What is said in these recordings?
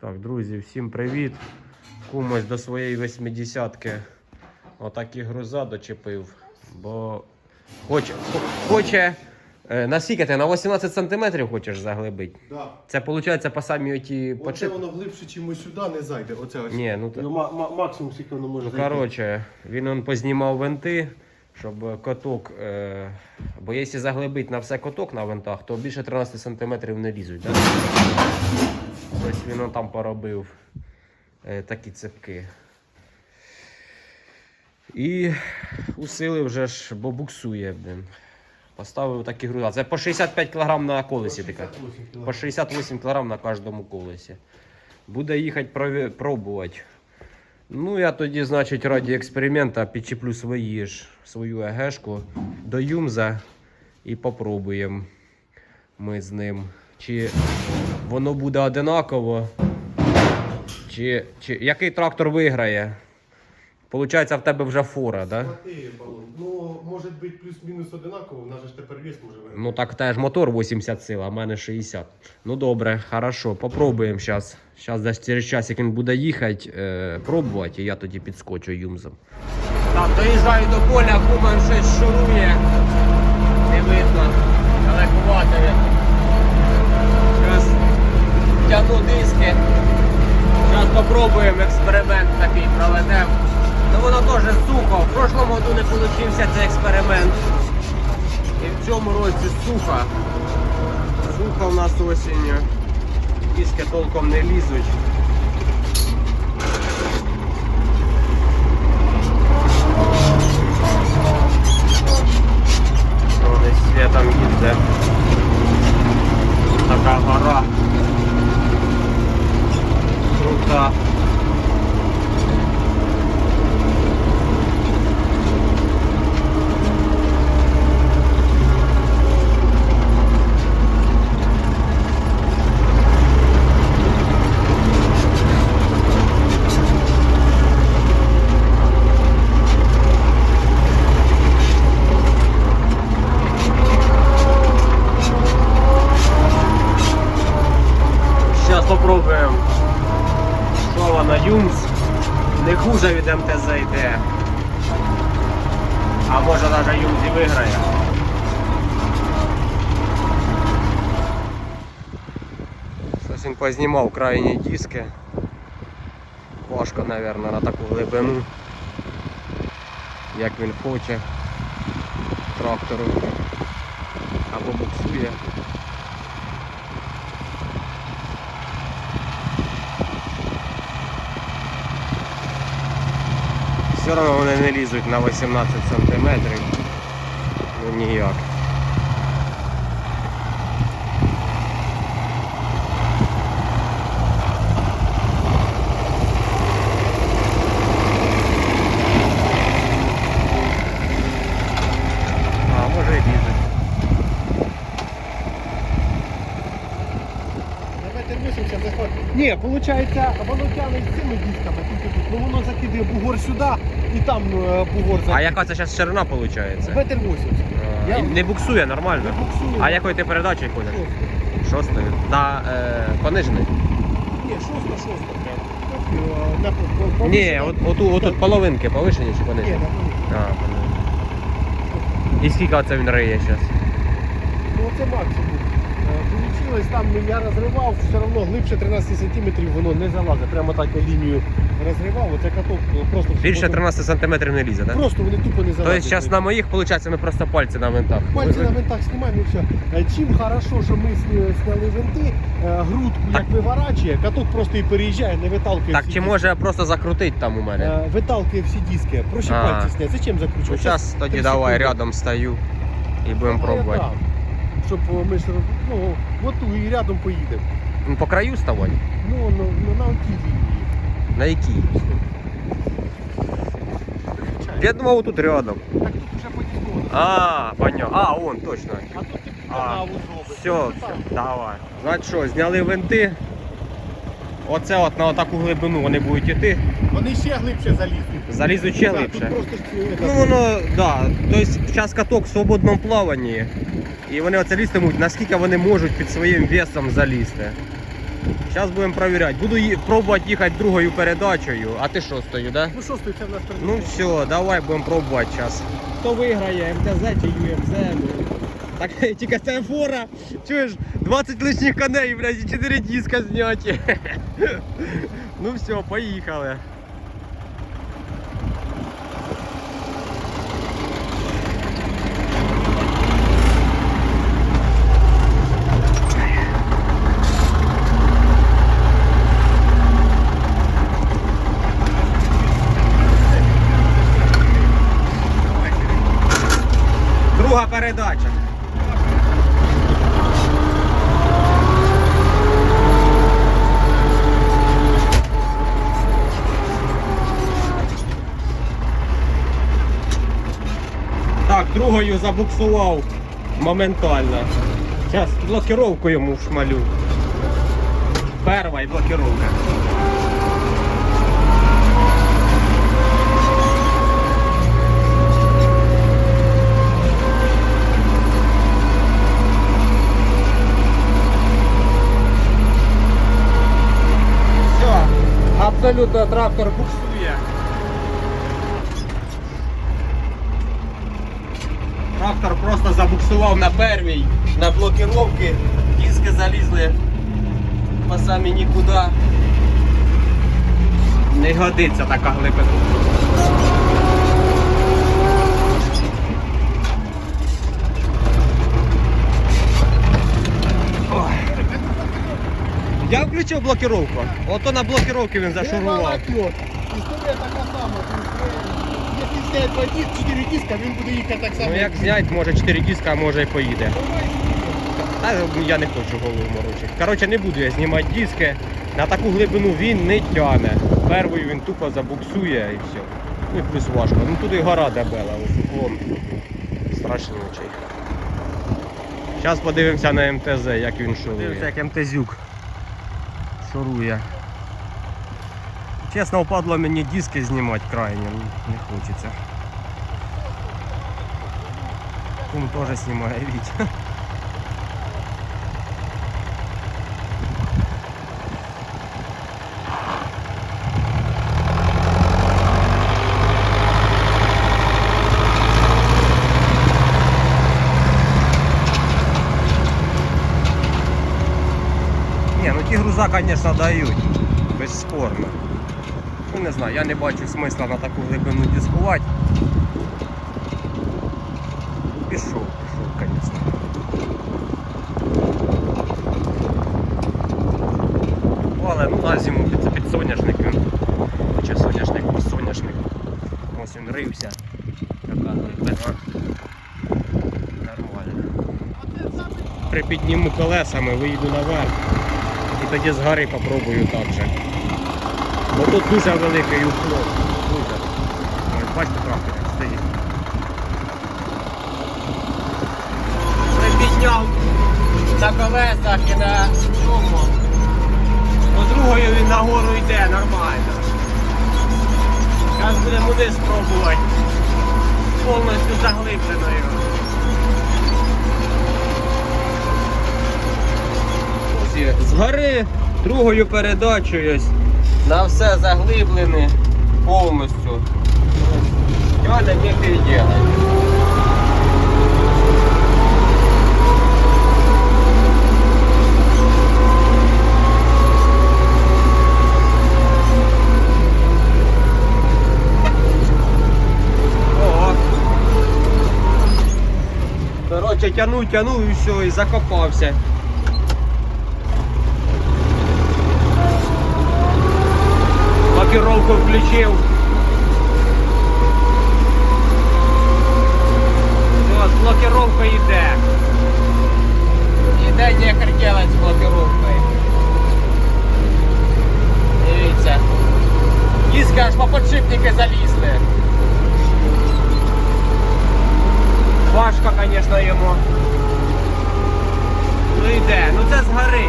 Так, друзі, всім привіт. Кумось до своєї восьмидесятки отакі груза дочепив, бо хоче, хо- хоче е, на скільки ти? На 18 сантиметрів хочеш заглибити. Да. Це виходить по самій оті Оце почеп. воно глибше, чим ось сюди не зайде. Оце ось. Ні, ну, та- Ну, ма- ма- максимум скільки воно може Ну, зайти. коротше, він он познімав винти, щоб коток. Е... Бо якщо заглибити на все коток на винтах, то більше 13 см не лізуть. Да? Ось він там поробив е, такі цепки. І усилив вже ж, бо буксує. Блин. Поставив такі груза. Це по 65 кг на колесі така. По 68 кг на кожному колесі. Буде їхати пробувати. Ну, я тоді, значить, раді експеримента підчеплю свої ж, свою егешку до Юмза і попробуємо ми з ним. Чи воно буде одинаково, чи, чи який трактор виграє. Получається, в тебе вже фора, да? Ну, може бути плюс-мінус одинаково, в нас же ж тепер вес може виграти. Ну так теж мотор 80 сил, а в мене 60. Ну добре, хорошо, попробуємо зараз. Зараз десь через час, як він буде їхати, е, пробувати, і я тоді підскочу юмзом. Так, доїжджаю до поля, куман щось шурує. Не видно. Далекувато. Тягну диски. Зараз попробуємо експеримент такий проведемо. Ну воно теж сухо. В прошлому году не вийшов цей експеримент. І в цьому році сухо. Сухо в нас осінню. Диски толком не лізуть. Світом їде. Така гора. Крута. Зараз попробуємо. Вона Юмс. Не хуже від МТЗ йде. А може навіть Юмс і виграє. Щось він познімав крайні диски. Важко, мабуть, на таку глибину. Як він хоче. Трактору. Або буксує. Все одно вони не лізуть на 18 сантиметрів. Ну ніяк. А, може і лізуть. Давайте 80 захватить. Ні, виходить, воно тягне з цими дисками, тільки тут. Ну воно закидає бугор сюди і там е, бугор А закидає. яка це зараз ширина виходить? Метр 80. Я- Не буксує нормально. Не буксує. А якою ти передачею ходиш? Шостою. На е, понижений? Ні, шоста, шоста прям. Е, на- по- по- Ні, повишена. от, оту, отут половинки повишені чи Ні, понижені? на повишена. А, понижені. І скільки оце він риє зараз? Ну це максимум. Е, Получилось там, ну, я розривав, все одно глибше 13 сантиметрів воно не залазить. Прямо так я лінію розривав, оце каток ну, просто Більше 13 сантиметрів не лізе, так? Да? Просто вони тупо не Тобто зараз на моїх, виходить, ми просто пальці на винтах. Пальці на винтах знімаємо і все. Е, Чим хорошо, що ми сняли винти, е, грудку Так. як виворачує, каток просто і переїжджає, не виталкує Так всі чи диски. може просто закрутити там у мене? Е, Виталкує всі диски. Проще пальці зняти. Зачем закручувати? Ну зараз тоді давай секунди. рядом стою і будемо Ну, пробувати. Щоб о, ми ж ну, от і рядом поїдемо. Ну, По краю ставати? Ну, ну, ну на отій лінії. На якій? Я думав, тут рядом. Так тут вже потім. А, понял. А, он точно. А тут тільки А. Все, Ну, все, давай. Значить що, зняли винти. Оце от на таку глибину вони будуть йти. Вони ще глибше залізуть. Залізуть ще Так, глибше. Тут просто е, Ну воно, да. Тобто зараз каток в свободному плаванні. І вони оце лізтимуть, наскільки вони можуть під своїм весом залізти. Зараз будемо перевіряти. Буду ї- пробувати їхати другою передачею, а ти шостою, да? Ну шостий це в нас перед. Ну все, давай будемо пробувати зараз. Хто виграє, МТЗ чи ЮМЗ? Так тільки це фора. Чуєш, 20 лишніх коней, блядь, і 4 диска зняті. ну все, поїхали. Друга передача. Так, другою забуксував моментально. Зараз блокировку йому шмалю. Перша і блокировка. Абсолютно трактор буксує. Трактор просто забуксував на первій, на блокировки, диски залізли по самі нікуди. Не годиться така глибина. Я включив блокировку. Ото на блокировці він. Зашурував. Історія така сама. Зняти два диски, чотири диска, він буде їхати так само. Ну як зняти, може 4 диска, а може і поїде. Та я не хочу голову морочити. Коротше, не буду я знімати диски. На таку глибину він не тяне. Первою він тупо забуксує і все. Ну і плюс важко. Ну туди гора дебела, ось уклон. Страшнючий. Зараз подивимося на МТЗ, як він шурує. Дивимося, як МТЗюк шурує. Чесно, впадло мені диски знімати крайні, ну, не хочеться. Кум теж знімає Вітя. Ні, ну ті груза, звісно, дають. Безспорно. Ну не знаю, я не бачу смисла на таку глибину дискувати. Пішов, пішов, звісно. Але ну, на зиму під, під соняшник він. Чи соняшник, під соняшник. Ось він рився. Така глибина. Нормально. Припідніму колесами, вийду наверх. І тоді з гори попробую так же. Бо тут дуже великий уклон. Дуже. Бачите, трактор як на колесах і на цьому. По другою він нагору йде нормально. Зараз будемо вниз спробувати. Повністю заглибленою. Друзі, з гори другою передачею на все заглиблене повністю. Тяне нехер делать. Короче, тяну, тяну і все, і закопався. Блокировку включив. Все, з блокировкою йде. Іде нехер делать з блокировкою. Дивіться. Диски аж по подшипники залізли. Важко, звісно, йому. Ну йде. Ну це з гори.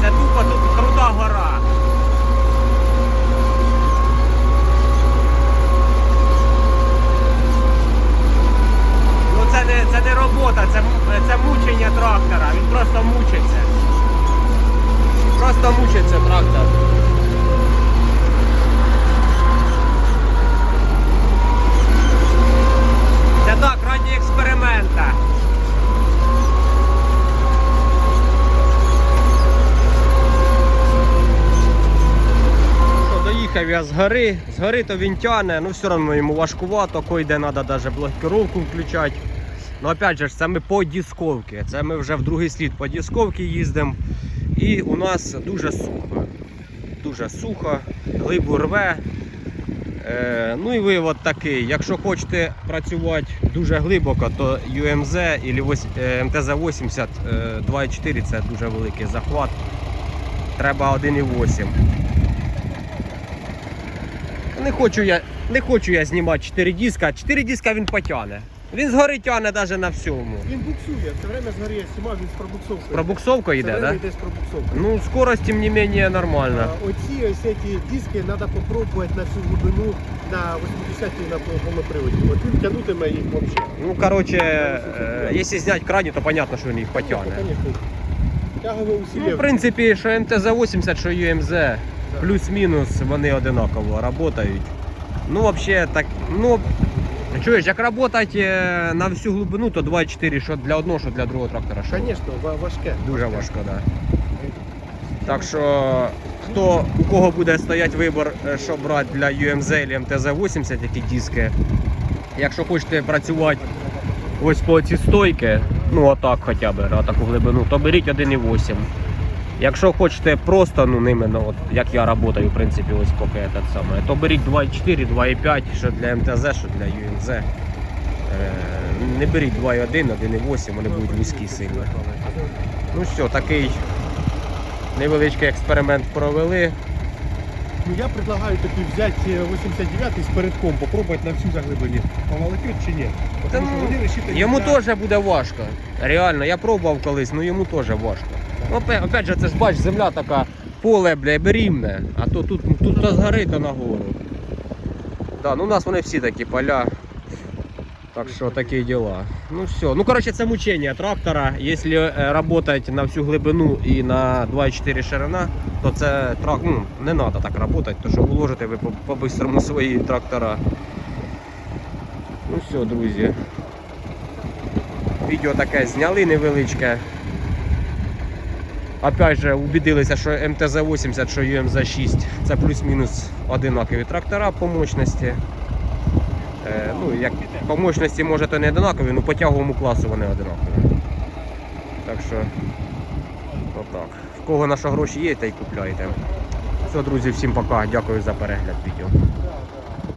Це тупо тут крута гора. Їхав я з гори, то він тяне, ну все одно йому важкувато, койде треба навіть блокировку включати. Ну опять же, це ми по дисковці. Це ми вже в другий слід по дисковці їздимо. І у нас дуже сухо. Дуже сухо, глибу рве. Е, ну і вивод такий. Якщо хочете працювати дуже глибоко, то UMZ або МТЗ-80 е, 2.4 це дуже великий захват. Треба 1.8. Не хочу я, не хочу я знімати 4 диска. 4 диска він потягне. Він згори тягне навіть на всьому. Він буксує, все время з гори я знімав, він з пробуксовкою. Пробуксовка йде, так? Да? Ну, скорость, тим не менее, нормально. А, Оці ось ці диски треба попробувати на всю глибину на 80 на повному приводі. От він тягнутиме їх взагалі. Ну, короче, е, якщо зняти крані, то понятно, що він їх потягне. Ну, в принципі, що МТЗ-80, що UMZ, плюс-мінус вони одинаково працюють. Ну, взагалі, так, ну, чуєш, як працювати на всю глибину, то 2,4, що для одного, що для другого трактора. Що Звісно, важке. Дуже важко, так. Да. Так що, хто, у кого буде стояти вибір, е, що брати для UMZ або МТЗ-80, які диски, якщо хочете працювати ось по ці стойки, ну отак хоча б, на таку глибину, то беріть 1,8. Якщо хочете просто, ну ними, ну, от, як я працюю, в принципі, ось поки этот саме, то беріть 2,4, 2,5, що для МТЗ, що для UMZ. Е, не беріть 2,1, 1,8, вони будуть вузькі сильно. Ну що, такий невеличкий експеримент провели. Ну я предлагаю тобі взяти 89 з передком, попробувати на всю заглибині. Поволокет чи ні? Та що ну, вони Йому теж буде важко. Реально, я пробував колись, ну йому теж важко. Опять, же, це ж бач, земля така, поле, бля, берімне, а то тут, тут то згори, то нагору. Да, ну у нас вони всі такі поля. Так що такі діла. Ну все. Ну коротше, це мучення трактора. Якщо е, работать на всю глибину і на 2,4 ширина, то це трак, ну, не треба так працювати, то що уложите ви по- по-бистрому свої трактора. Ну все, друзі. Відео таке зняли невеличке. Опять же, убедилися, що МТЗ-80, що ЮМЗ-6 це плюс-мінус одинакові трактора по мощності. Е, ну, як по мощності може то не одинакові, але по тяговому класу вони одинакові. Так що, отак. В кого на що гроші є, та й купляйте. Все, друзі, всім пока. Дякую за перегляд відео.